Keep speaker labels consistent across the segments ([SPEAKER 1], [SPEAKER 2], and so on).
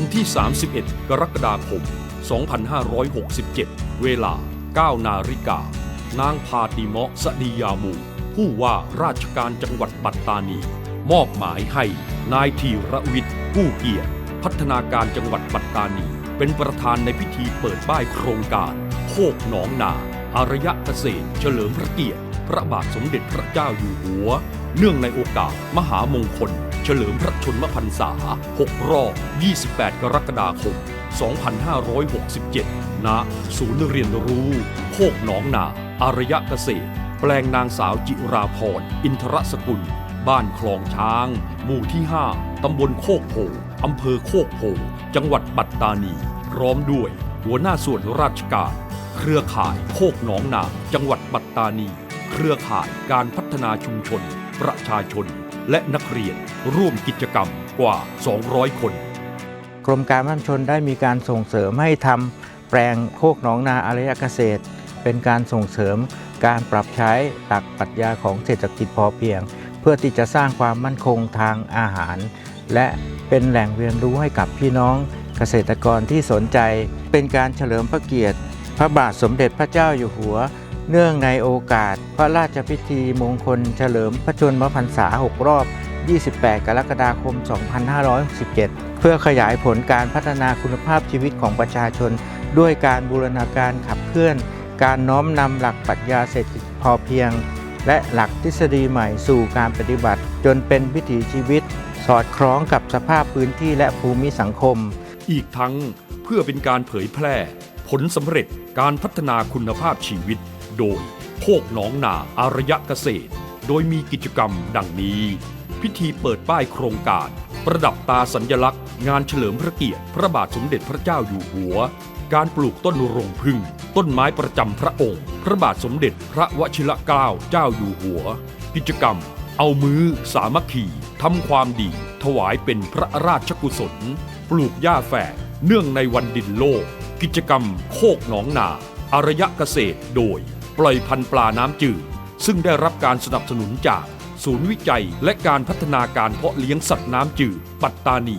[SPEAKER 1] วันที่ 31 กรกฎาคม 2567 เวลา 9 นาฬิกา นางพาติเมาะสดียามู ผู้ว่าราชการจังหวัดปัตตานี มอบหมายให้นายธีรวิทย์ผู้เกียรติพัฒนาการจังหวัดปัตตานี เป็นประธานในพิธีเปิดป้ายโครงการ โคกหนองนา อารยะเกษตร เฉลิมพระเกียรติ พระบาทสมเด็จพระเจ้าอยู่หัว เนื่องในโอกาสมหามงคล ฉลิมพระชนมพรรษา 6 รอบ 28 กรกฎาคม 2567 ณ ศูนย์เรียนรู้โคกหนองนา อารยะเกษตร แปลงนางสาวจิราพร อินทรสกุล บ้านคลองช้าง หมู่ที่ 5 ตำบลโคกโพอำเภอโคกโพจังหวัดปัตตานี พร้อมด้วยหัวหน้าส่วนราชการ เครือข่ายโคกหนองนา จังหวัดปัตตานี เครือข่ายการพัฒนาชุมชน ประชาชน และนักเรียนร่วมกิจกรรมกว่า 200 คน
[SPEAKER 2] กรมการบ้านชนได้มีการส่งเสริมให้ทำแปลงโคกหนองนาอารยเกษตร เป็นการส่งเสริมการปรับใช้หลักปรัชญาของเศรษฐกิจพอเพียง เพื่อที่จะสร้างความมั่นคงทางอาหาร และเป็นแหล่งเรียนรู้ให้กับพี่น้องเกษตรกรที่สนใจ เป็นการเฉลิมพระเกียรติ พระบาทสมเด็จพระเจ้าอยู่หัว เนื่องในโอกาสพระราชพิธีมงคลเฉลิมพระชนมพรรษา 6 รอบ 28 กรกฎาคม 2567 เพื่อขยายผลการพัฒนาคุณภาพชีวิตของประชาชน ด้วยการบูรณาการขับเคลื่อน การน้อมนำหลักปรัชญาเศรษฐกิจพอเพียง และหลักทฤษฎีใหม่สู่การปฏิบัติ จนเป็นวิถีชีวิต สอดคล้องกับสภาพพื้นที่และภูมิสังคม
[SPEAKER 1] อีกทั้งเพื่อเป็นการเผยแพร่ ผลสำเร็จการพัฒนาคุณภาพชีวิต โดยโคกหนองนาอารยะเกษตร โดยมีกิจกรรมดังนี้ พิธีเปิดป้ายโครงการ ประดับตาสัญญลักษณ์ งานเฉลิมพระเกียรติ พระบาทสมเด็จพระเจ้าอยู่หัว การปลูกต้นรงพึ่ง ต้นไม้ประจำพระองค์ พระบาทสมเด็จพระวชิรเกล้าเจ้าอยู่หัว กิจกรรม เอามือสามัคคีทำความดี ถวายเป็นพระราชกุศล ปลูกหญ้าแฝกเนื่องในวันดินโลก กิจกรรมโคกหนองนาอารยะเกษตรโดย ปล่อยพันธุ์ปลาน้ำจืด ซึ่งได้รับการสนับสนุนจากศูนย์วิจัยและการพัฒนาการเพาะเลี้ยงสัตว์น้ำจืด ปัตตานี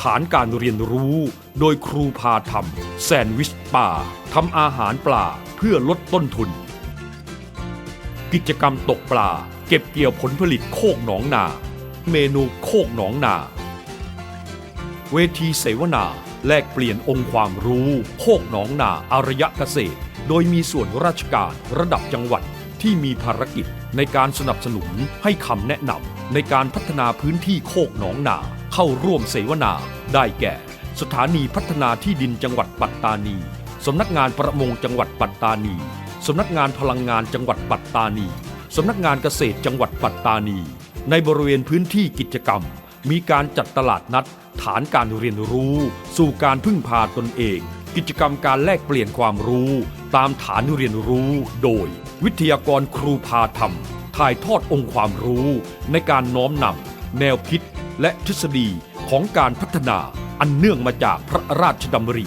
[SPEAKER 1] ฐานการเรียนรู้ โดยครูพาทำแซนด์วิชปลาทำอาหารปลาเพื่อลดต้นทุน กิจกรรมตกปลา เก็บเกี่ยวผลผลิตโคกหนองนา เมนูโคกหนองนา เวทีเสวนา แลกเปลี่ยนองค์ความรู้โคกหนองนาอารยะเกษตร โดยมีส่วนราชการระดับจังหวัดที่มีภารกิจในการสนับสนุนให้คำแนะนำในการพัฒนาพื้นที่โคกหนองนาเข้าร่วมเสวนา ได้แก่ สถานีพัฒนาที่ดินจังหวัดปัตตานีสำนักงานประมงจังหวัดปัตตานีสำนักงานพลังงานจังหวัดปัตตานีสำนักงานเกษตรจังหวัดปัตตานี ในบริเวณพื้นที่กิจกรรม มีการจัดตลาดนัด ฐานการเรียนรู้ สู่การพึ่งพาตนเอง กิจกรรมการแลกเปลี่ยนความรู้ ตามฐานเรียนรู้ โดย วิทยากรครูพาธรรม ถ่ายทอดองค์ความรู้ ในการน้อมนำแนวคิดและทฤษฎีของการพัฒนาอันเนื่องมาจากพระราชดำริ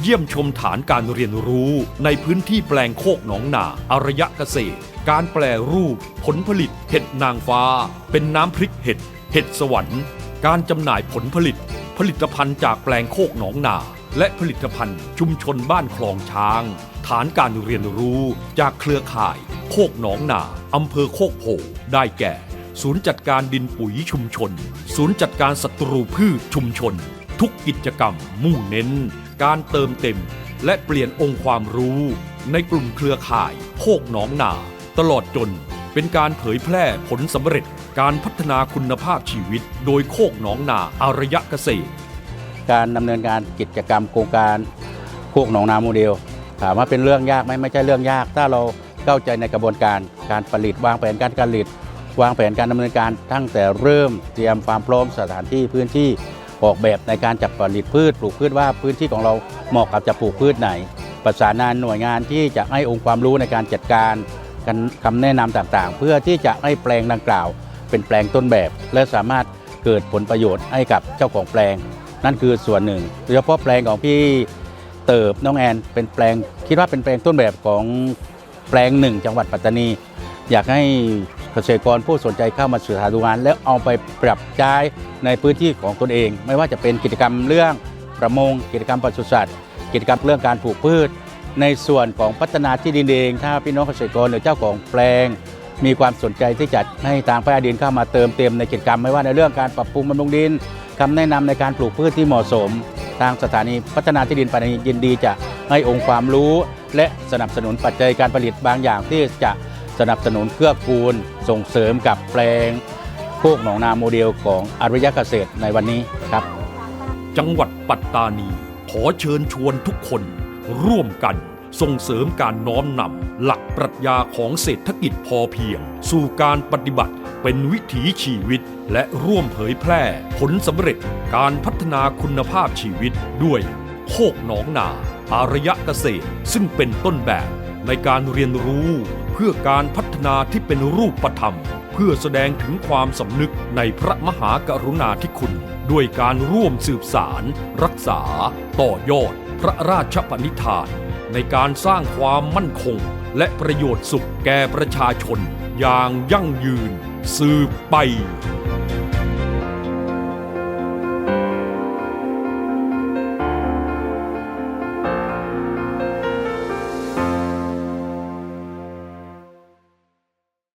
[SPEAKER 1] เยี่ยมชมฐานการเรียนรู้ในพื้นที่แปลงโคกหนองนาอารยะเกษตร การแปลรูป ผลผลิต เห็ดนางฟ้า เป็นน้ำพริกเห็ด เห็ดสวรรค์ การจำหน่ายผลผลิต ผลิตภัณฑ์จากแปลงโคกหนองนา และผลิตภัณฑ์ชุมชนบ้านคลองช้าง ฐานการเรียนรู้จากเครือข่าย โคกหนองนาอำเภอโคกโพได้แก่ ศูนย์จัดการดินปุ๋ยชุมชน ศูนย์จัดการศัตรูพืชชุมชน ทุกกิจกรรม มุ่งเน้น การเติมเต็ม และเปลี่ยนองค์ความรู้ ในกลุ่มเครือข่าย โคกหนองนา ตลอดจน เป็นการเผยแพร่ผลสำเร็จการพัฒนาคุณภาพชีวิต โดยโคกหนองนาอารยะเกษตร
[SPEAKER 3] การดำเนินการกิจกรรมโครงการโคกหนองนาโมเดล ถามว่าเป็นเรื่องยากไหมไม่ใช่เรื่องยาก ถ้าเราเข้าใจในกระบวนการการผลิตวางแผนการผลิต วางแผนการดำเนินการตั้งแต่เริ่มเตรียมความพร้อมสถานที่พื้นที่ออกแบบในการจัดผลิตพืชปลูกพืชว่าพื้นที่ของเราเหมาะกับจะปลูกพืชไหน ประสานงานหน่วยงานที่จะให้องค์ความรู้ในการจัดการ คำแนะนำต่างๆ เพื่อที่จะให้แปลงดังกล่าว เป็นแปลงต้นแบบ และสามารถเกิดผลประโยชน์ให้กับเจ้าของแปลง นั่นคือส่วนหนึ่งโดยเฉพาะแปลงของพี่เติบน้องแอนเป็นแปลงคิดว่าเป็นแปลงต้นแบบของแปลงหนึ่งจังหวัดปัตตานี อยากให้เกษตรกรผู้สนใจเข้ามาศึกษาดูงาน แล้วเอาไปปรับใช้ในพื้นที่ของตนเอง ไม่ว่าจะเป็นกิจกรรมเรื่องประมง กิจกรรมปศุสัตว์ กิจกรรมเรื่องการปลูกพืช ในส่วนของพัฒนาที่ดินเอง ถ้าพี่น้องเกษตรกรหรือเจ้าของแปลง มีความสนใจที่จะให้ทางพัฒนาดินเข้ามาเติมเต็มในกิจกรรมไม่ว่าในเรื่องการปรับปรุงบำรุงดินคำแนะนำในการปลูกพืชที่เหมาะสม ทางสถานีพัฒนาที่ดินปัตตานียินดีจะให้องค์ความรู้ และสนับสนุนปัจจัยการผลิตบางอย่างที่จะสนับสนุนเกื้อกูล ส่งเสริมกับแปลงโคกหนองนาโมเดลของอารยเกษตรในวันนี้ครับ
[SPEAKER 1] จังหวัดปัตตานี ขอเชิญชวนทุกคน ร่วมกันส่งเสริมการน้อมนำหลักปรัชญาของเศรษฐกิจพอเพียง สู่การปฏิบัติเป็นวิถีชีวิต และร่วมเผยแพร่ผลสำเร็จการพัฒนาคุณภาพชีวิตด้วยโคกหนองนา อารยะเกษตร ซึ่งเป็นต้นแบบในการเรียนรู้เพื่อการพัฒนาที่เป็นรูปธรรม เพื่อแสดงถึงความสำนึกในพระมหากรุณาธิคุณ ด้วยการร่วมสืบสาร รักษา ต่อยอด พระราชปณิธาน ในการสร้างความมั่นคง และประโยชน์สุขแก่ประชาชน อย่างยั่งยืนสืบไป